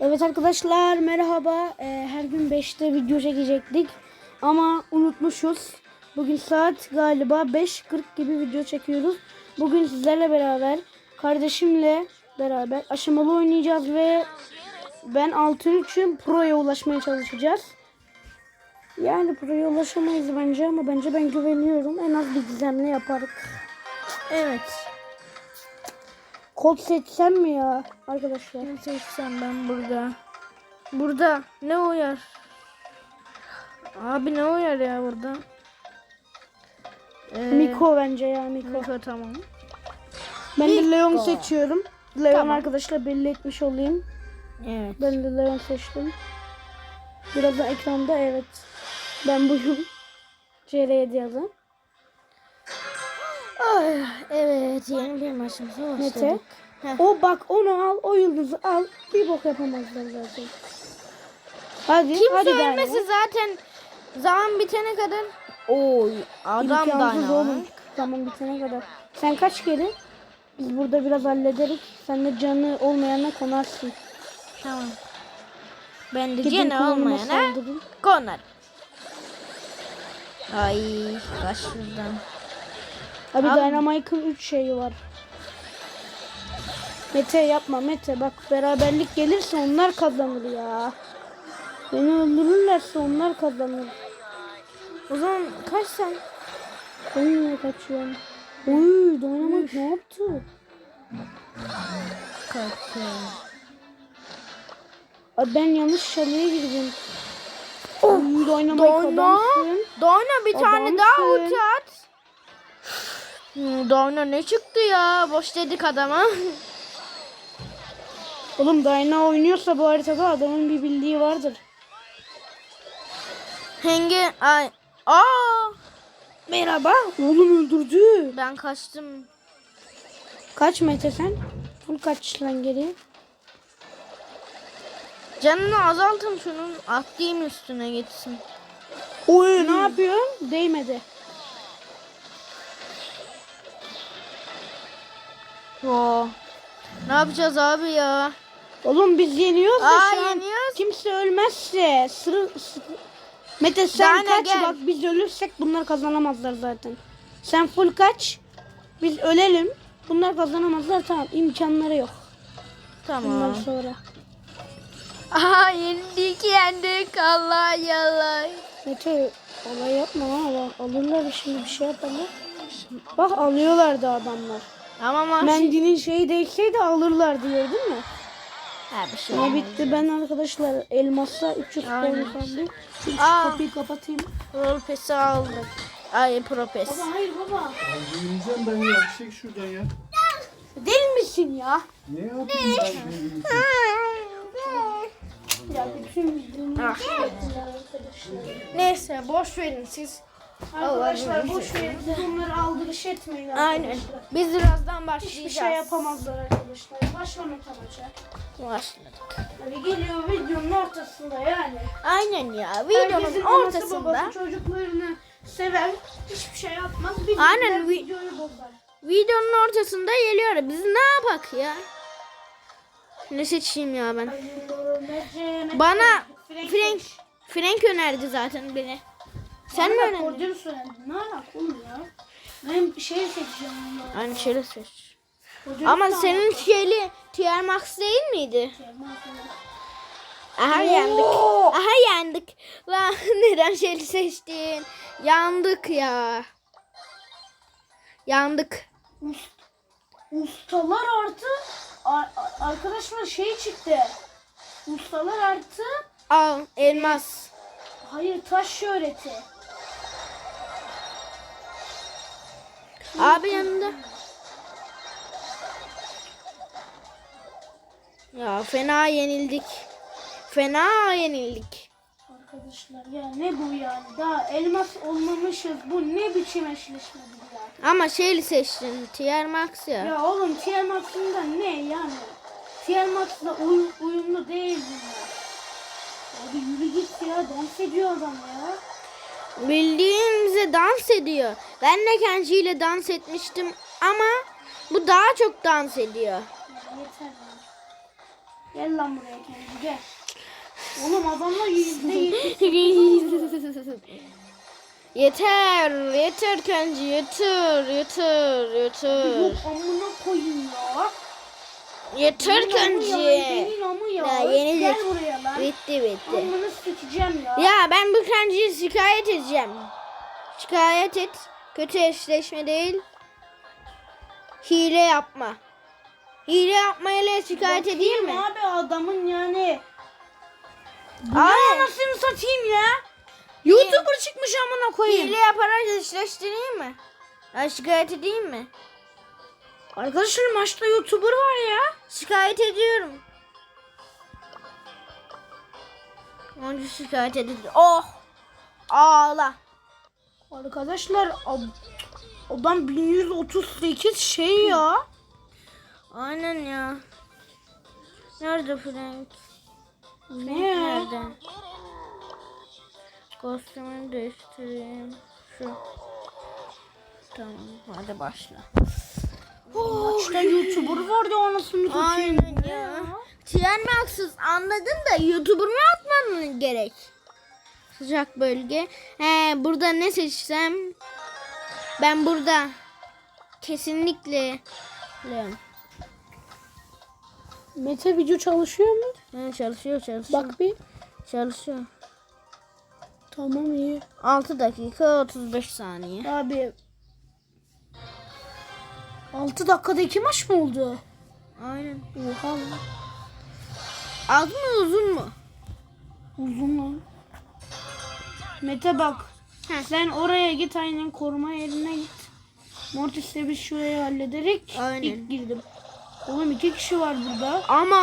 Evet arkadaşlar merhaba. Ee, her gün 5'te video çekecektik. Ama unutmuşuz. Bugün saat galiba 5.40 gibi video çekiyoruz. Bugün sizlerle beraber kardeşimle beraber aşamalı oynayacağız ve ben altın için pro'ya ulaşmaya çalışacağız. Yani pro'ya ulaşamayız bence ama bence ben güveniyorum. En az bir gizemle yaparız. Evet. Kod seçsem mi ya arkadaşlar? Ne seçsem ben burada? Burada ne uyar? Abi ne uyar ya burada? Ee, Miko bence ya Miko. Miko tamam. Ben de Leon Miko. seçiyorum. Leon Tamam. arkadaşlar belli etmiş olayım. Evet. Ben de Leon seçtim. Birazdan ekranda evet. Ben buyum. CR7 yazın. Ay, evet yeni bir maçımıza başladık. Mete. O bak onu al, o yıldızı al. Bir bok yapamazlar zaten. Hadi, Kimse hadi ölmesi Dynamo. zaten zaman bitene kadar. Oy adam İmkansız da oğlum. Zaman bitene kadar. Sen kaç kere? Biz burada biraz hallederiz. Sen de canı olmayana konarsın. Tamam. Ben de Gidin kulağıma olmayana konar. Ay kaç şuradan. Abi, Dynamite'ın 3 şeyi var. Mete yapma Mete bak beraberlik gelirse onlar kazanır ya. Beni öldürürlerse onlar kazanır. O zaman kaç sen? Ben kaçıyorum? Oy Dynamite ne yaptı? Kaç. Abi ben yanlış şaleye girdim. Oy Dynamite adamsın. Dayna bir tane daha ulti at. Hmm, Dayna ne çıktı ya? Boş dedik adama. Oğlum Dyna oynuyorsa bu haritada adamın bir bildiği vardır. Henge ay. Aa! Merhaba. Oğlum öldürdü. Ben kaçtım. Kaç Mete sen? Full kaç lan geriye? Canını azaltın şunun. Atlayayım üstüne gitsin. Oy ne yapıyorsun? Değmedi. Oo. Ne yapacağız abi ya? Oğlum biz yeniyoruz da Aa şu an yeniyoruz. kimse ölmezse sırı, sırı- Mete sen Dana kaç gel. bak biz ölürsek bunlar kazanamazlar zaten. Sen full kaç. Biz ölelim. Bunlar kazanamazlar tamam imkanları yok. Bundan Tamam. sonra. Aha yenildik yendik. Allah yallah. Mete olay yapma bak alırlar şimdi bir şey yapalım. Bak alıyorlardı adamlar. Ama maç. Mendinin şeyi değişseydi alırlar diyor değil mi? Ha bir şey Ne bitti ben arkadaşlar elmasla 300 Aynen. puan kaldı. Şu Aa. kapıyı kapatayım. Rol pesi aldık. Ay pro pes. Baba hayır baba. Yiyeceğim ben ya. Çek şuradan ya. Deli misin ya? Ne yapayım ben şimdi? Ya bütün videomu Ah. Neyse boş verin siz. Arkadaşlar boş verin. Siz onları aldırış etmeyin Aynen. arkadaşlar. Biz birazdan başlayacağız. Hiçbir şey yapamazlar arkadaşlar. Başla Mete maça. Başladık. Hadi geliyor videonun ortasında yani. Aynen ya. Herkesin Videonun anası ortasında. babası çocuklarını sever. Hiçbir şey yapmaz. Biz Aynen, Aynen. vi- videoyu bozar. Videonun ortasında geliyor. Biz ne yapak ya? Ne seçeyim ya ben? Bana Frank Frank önerdi zaten beni. Sen mi önerdin? Koordinatör söyledi. Ne alaka oğlum ya? Ben şey seçeceğim. ya. Aynı şeyle seç. Koordinatör Ama senin şeyli TR Max değil miydi? Aha Oo! yendik. Aha yendik. Lan neden şeyli seçtin? Yandık ya. Yandık. Ustalar artı a- a- arkadaşlar şey çıktı. Ustalar artı Al elmas. hayır taş şöhreti. Abi yanında. Ya fena yenildik. Fena yenildik. Arkadaşlar ya ne bu yani? Daha elmas olmamışız. Bu ne biçim eşleşme bu ya? Ama şeyli seçtin. TR Max ya. Ya oğlum Tiamat'ında ne yani? Tiamat'la uy- uyumlu değil bunlar. Abi yürü git ya dans ediyor adam ya. Bildiğimize dans ediyor. Ben de Kenji ile dans etmiştim ama bu daha çok dans ediyor. Yeter. Gel lan buraya kendi gel. Oğlum adamlar yüzde yeter, yeter Kenji, yeter, yeter, yeter. Yok amına koyayım ya. Ya, amı ya. Yeni Gel buraya lan. Bitti bitti. Amını sikeceğim ya. Ya ben bu Kenji'yi şikayet edeceğim. Şikayet et. Kötü eşleşme değil. Hile yapma. Hile yapmayla şikayet edeyim mi? Abi adamın yani. Bu anasını satayım ya. YouTuber çıkmış amına koyayım. Hile yaparak eşleştireyim mi? Ya şikayet edeyim mi? Arkadaşlar maçta YouTuber var ya. Şikayet ediyorum. Önce şikayet edildi. Oh! Ağla. Arkadaşlar adam 1138 şey ya. Aynen ya. Nerede Frank? Ne? Nerede? Kostümünü değiştireyim. Şu. Tamam hadi başla. Maçta YouTuber vardı anasını satayım. Aynen ya. Haksız anladın da YouTuber mı atman gerek? Sıcak bölge. He burada ne seçsem? Ben burada. Kesinlikle. Mete video çalışıyor mu? Ha, çalışıyor çalışıyor. Bak bir. Çalışıyor. Tamam iyi. 6 dakika 35 saniye. Abi 6 dakikada iki maç mı oldu? Aynen. Oha lan. Az mı uzun mu? Uzun lan. Mete bak. Heh. Sen oraya git aynen koruma yerine git. Mortis'le biz şurayı hallederek Aynen. ilk girdim. Oğlum iki kişi var burada. Ama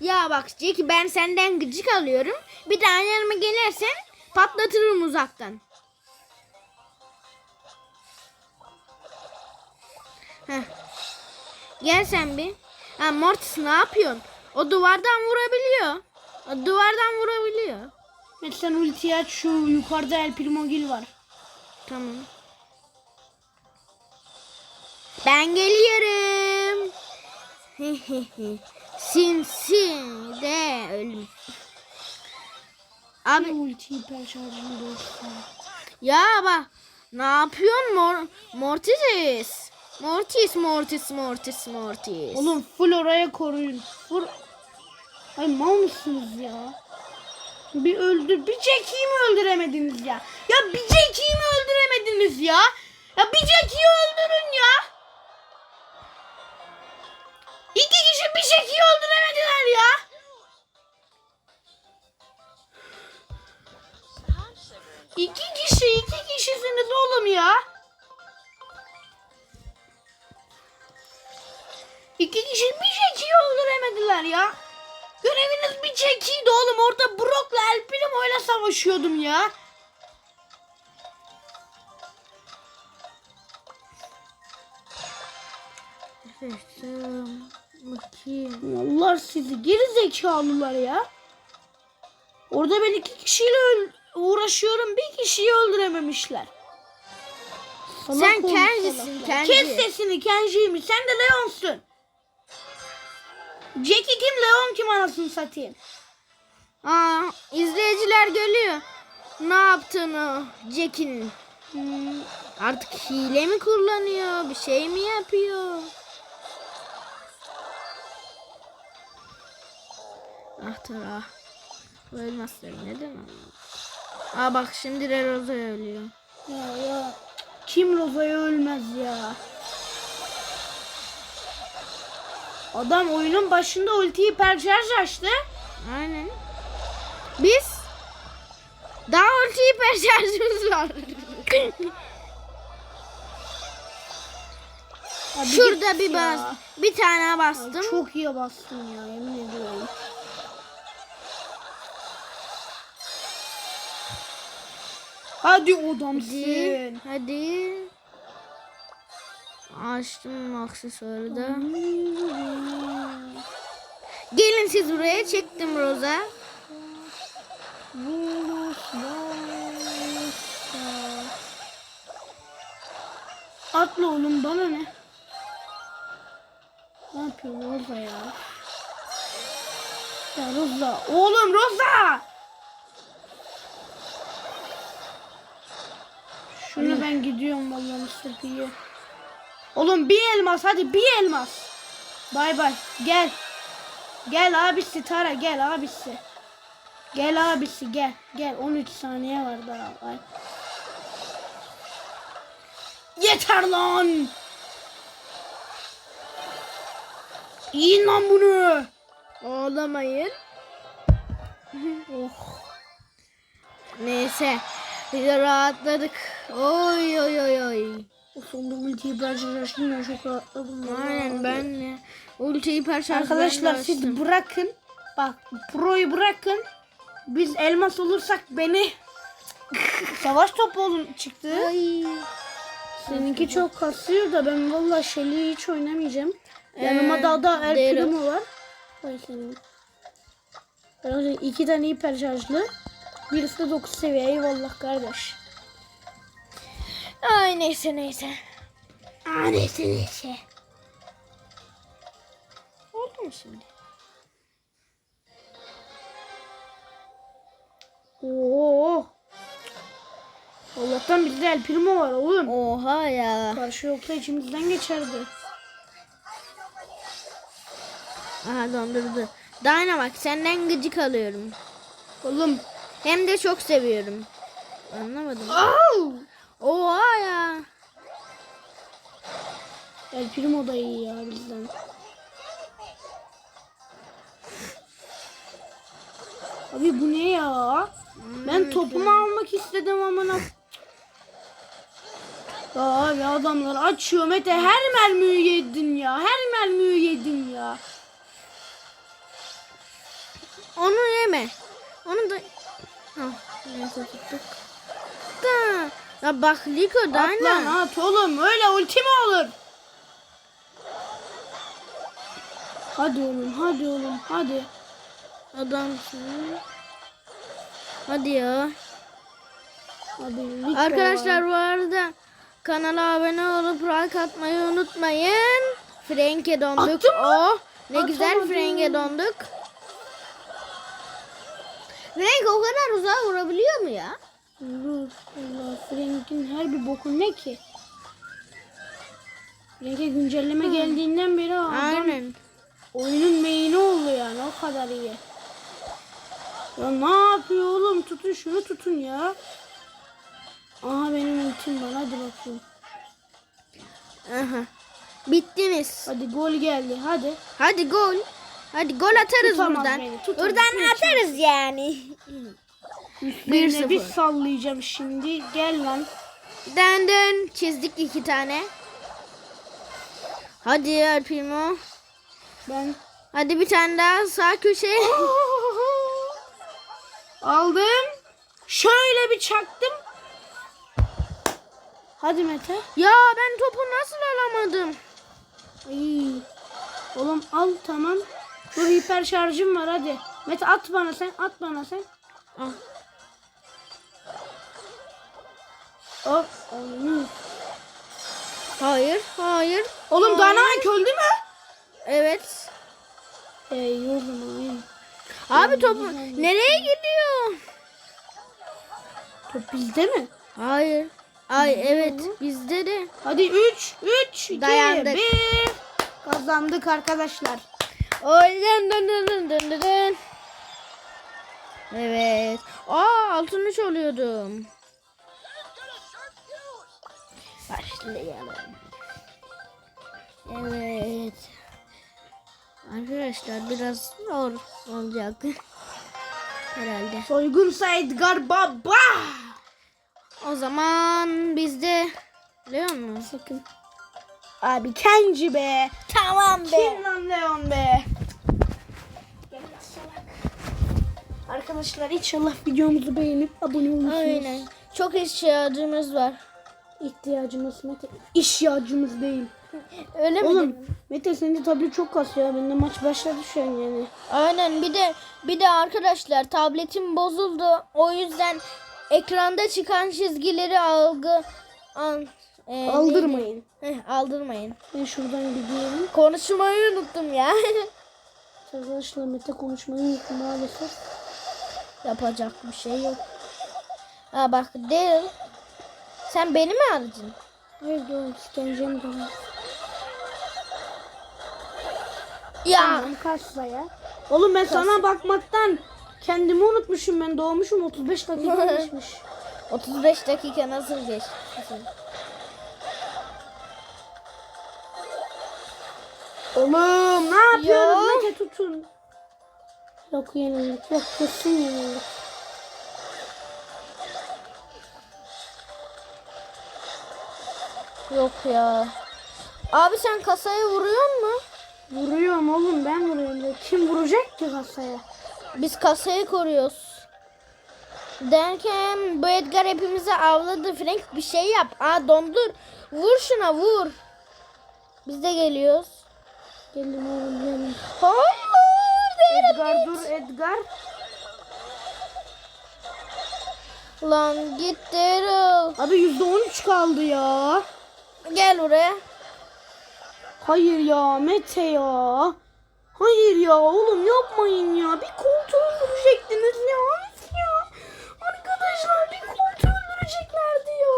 ya bak Jackie ben senden gıcık alıyorum. Bir daha yanıma gelirsen patlatırım uzaktan. Heh. Gel sen bir. Ha Mortis ne yapıyorsun? O duvardan vurabiliyor. O duvardan vurabiliyor. Mete sen ultiyi aç şu yukarıda El Primo Gil var. Tamam. Ben geliyorum. Sinsi de ölüm. Abi ulti hiper şarjını dostum. ya bak ne yapıyorsun Mor Mortis? Mortis Mortis Mortis Mortis. Oğlum full oraya koruyun. Full... Ay mal mısınız ya? Bir öldür, bir Jackie'yi mi öldüremediniz ya? Ya bir Jackie'yi mi öldüremediniz ya? Ya bir Jackie'yi öldürün ya. İki kişi bir Jackie'yi öldüremediler ya. İki kişi, iki kişisiniz oğlum ya. İki kişi bir Jackie'yi öldüremediler ya. Göreviniz bir Jackie'ydi oğlum. Orada Brock'la El Primo'yla savaşıyordum ya. Bakayım. Allah sizi geri zekalılar ya. Orada ben iki kişiyle uğraşıyorum. Bir kişiyi öldürememişler. Salak Sen Kenji'sin. Kenji. Kes sesini Kenji'ymiş. Sen de Leon'sun. Jackie kim Leon kim anasını satayım. Aa, izleyiciler görüyor. Ne yaptığını Jack'in. Hmm, Artık hile mi kullanıyor? Bir şey mi yapıyor? Ah tara. Ölmezler neden ama? Aa bak şimdi de Rosa ölüyor. Ya ya. Kim Roza'ya ölmez ya. Adam oyunun başında ultiyi perşarj açtı. Aynen. Biz daha ulti hiper şarjımız var. Hadi Şurada bir ya. bas. Bir tane bastım. Çok iyi bastın ya yemin ediyorum. Hadi Hadi. adamsın. Hadi. Açtım aksesuarı da. Gelin siz buraya çektim Roza. Atla oğlum bana ne? Ne yapıyor Roza ya? Ya Roza. Oğlum Roza. Şunu ben gidiyorum vallahi Mr. P'ye. Oğlum bir elmas hadi bir elmas. Bay bay gel. Gel abisi Tara gel abisi. Gel abisi gel. Gel 13 saniye var daha. Ay. Yeter lan. Yiyin lan bunu. Ağlamayın. Oh. Neyse. Biz de rahatladık. Oy oy oy oy. O sonunda ultiyi ben çok rahatladım. ya. Aynen ben de. Ulti hiper şarj Arkadaşlar siz bırakın. Bak proyu bırakın. Biz elmas olursak beni savaş topu olun çıktı. Ay. Seninki çok kasıyor da ben vallahi Shelly'i hiç oynamayacağım. Yanıma da da El. Primo var. Ay senin. İki tane hiper şarjlı. Birisi de 9 seviye. Eyvallah kardeş. Ay neyse neyse. Aa neyse neyse. Oldu mu şimdi? Oo. Allah'tan bizde El Primo var oğlum. Oha ya. Karşı yoksa içimizden geçerdi. Aha dondurdu. Dynamax senden gıcık alıyorum. Oğlum. Hem de çok seviyorum. Anlamadım. Au! Oha ya. El Primo da iyi ya bizden. Abi bu ne ya? Ben topumu almak istedim amına. Ya abi adamlar açıyor Mete her mermiyi yedin ya. Her mermiyi yedin ya. Onu yeme. Onu da... Ah, neyse tuttuk. Da. Ya bak Liko At lan Dyna. at oğlum öyle ulti mi olur? Hadi oğlum hadi oğlum hadi. Adamsın. Hadi ya. Hadi. Arkadaşlar bu arada kanala abone olup like atmayı unutmayın. Frank'e donduk. Attın mı? Oh, ne güzel Atamadım. Frank'e donduk. Frank o kadar uzağa vurabiliyor mu ya? Dur Allah Frank'in her bir boku ne ki? Frank'e güncelleme geldiğinden beri adam Aynen. oyunun meyini oldu yani o kadar iyi. Ya ne yapıyor oğlum tutun şunu tutun ya. Aha benim ultim var hadi bakayım. Aha. Bittiniz. Hadi gol geldi hadi. Hadi gol. Hadi gol atarız Tutamaz buradan. beni, tutamaz. Buradan Hiç. atarız yani. Üstlerine bir 1-0. sallayacağım şimdi. Gel lan. Dön dön. Çizdik iki tane. Hadi ya Primo. Ben Hadi bir tane daha sağ köşe. aldım. Şöyle bir çaktım. Hadi Mete. ya ben topu nasıl alamadım? Ay. Oğlum al tamam. Dur hiper şarjım var hadi. Mete at bana sen at bana sen. Ah. Hop. Oğlum, Hayır, hayır. Oğlum Dynamite öldü mü? Evet. Ey oğlum aynen. Abi topu nereye gidiyor? Top bizde mi? Hayır. Ay evet bizde de. Hadi 3 3 2 Dayandık. 1 Kazandık arkadaşlar. O yüzden dön dön dön dön dön. Evet. Aa altın üç oluyordum. Başlayalım. Evet. Arkadaşlar biraz zor olacak. Herhalde. Soygun Said Garbaba. O zaman bizde Leon mu? Sakın. Abi Kenji be. Tamam Kim lan Leon be? Arkadaşlar inşallah videomuzu beğenip abone olursunuz. Aynen. Çok ihtiyacımız var. İhtiyacımız Mete. İhtiyacımız değil. Öyle mi? Oğlum Mete senin de tablet çok kasıyor. Bende maç başladı şu an yani. Aynen bir de bir de arkadaşlar tabletim bozuldu. O yüzden ekranda çıkan çizgileri algı an, e, Aldırmayın. neydi? Heh, aldırmayın. Ben şuradan gidiyorum. Konuşmayı unuttum ya. Arkadaşlar Mete konuşmayı unuttu maalesef. Yapacak bir şey yok. Ha bak Daryl. Sen beni mi aradın? Hayır diyorum iskencem var. Ya. Tamam kasaya. Oğlum ben sana bakmaktan kendimi unutmuşum ben doğmuşum 35 dakika geçmiş. 35 dakika nasıl geçti? Oğlum ne yapıyorsunuz? Yok. Mete tutun. Yok yenildik yok kesin yenildik. Yok ya. Abi sen kasaya vuruyor mu? Vuruyorum oğlum ben vuruyorum. da Kim vuracak ki kasaya? Biz kasayı koruyoruz. Derken bu Edgar hepimizi avladı. Frank bir şey yap. Aa dondur. Vur şuna vur. Biz de geliyoruz. Gelin oğlum gelin. Hayır. Edgar dur Edgar. Lan git Daryl. Abi %13 kaldı ya. Gel buraya. Hayır ya Mete ya. Hayır ya oğlum yapmayın ya. Bir koltuğu öldürecektiniz ya. Ya. Arkadaşlar bir koltuğu öldüreceklerdi ya.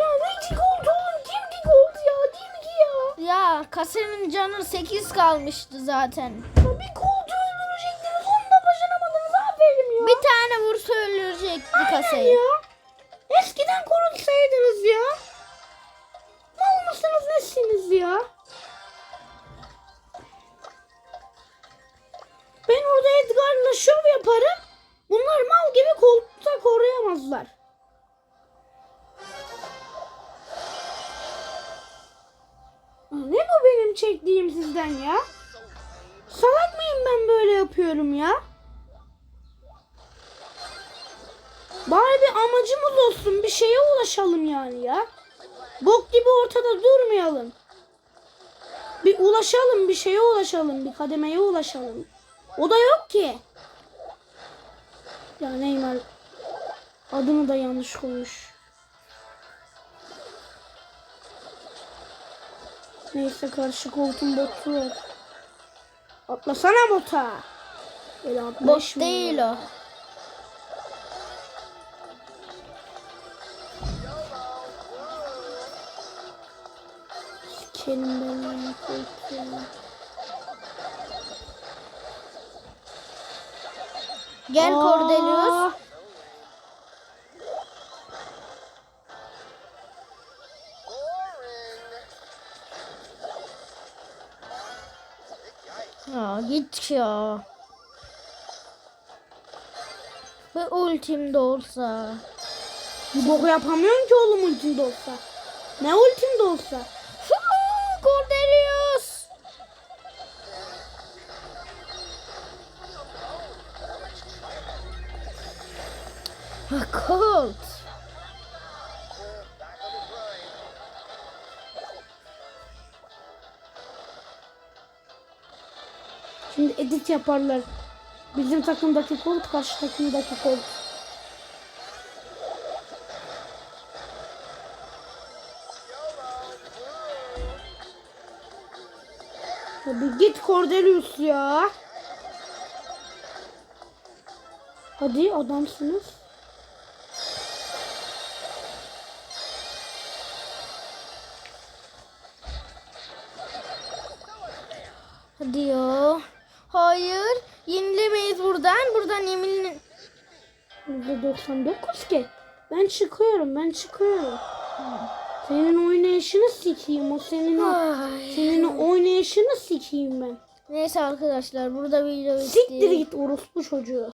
Ya ki koltuğu oğlum? Kim ki koltuğu ya? Ki ya? Ya kasanın canı 8 kalmıştı zaten. ya bir koltuğu öldürecektiniz. Onu da başaramadınız. Aferin ya. Bir tane vursa öldürecekti kasayı. ya. Benim çektiğim sizden ya? Salak mıyım ben böyle yapıyorum ya? Bari bir amacımız olsun. Bir şeye ulaşalım yani ya. Bok gibi ortada durmayalım. Bir ulaşalım, bir şeye ulaşalım, bir kademeye ulaşalım. O da yok ki. Ya Neymar adını da yanlış koymuş. Neyse karşı koltuğun botu var. Atlasana bota. Böyle atlaşma. değil o. Sikerim ben onu koltuğu. Gel Aa, Cordelius. Git ya. Ve ultim de olsa. Bir boku yapamıyorsun ki oğlum ultimde olsa. Ne ultimde olsa. Huu, Cordelius. Ha, Edit yaparlar. Bizim takımdaki kolt karşı takımdaki kolt. Ya bir git Cordelius ya. Hadi adamsınız. %99 ki. Ben çıkıyorum ben çıkıyorum. Senin oynayışını sikeyim o senin o. Ay. Senin oynayışını sikeyim ben. Neyse arkadaşlar burada video bitti. Siktir git orospu çocuğu.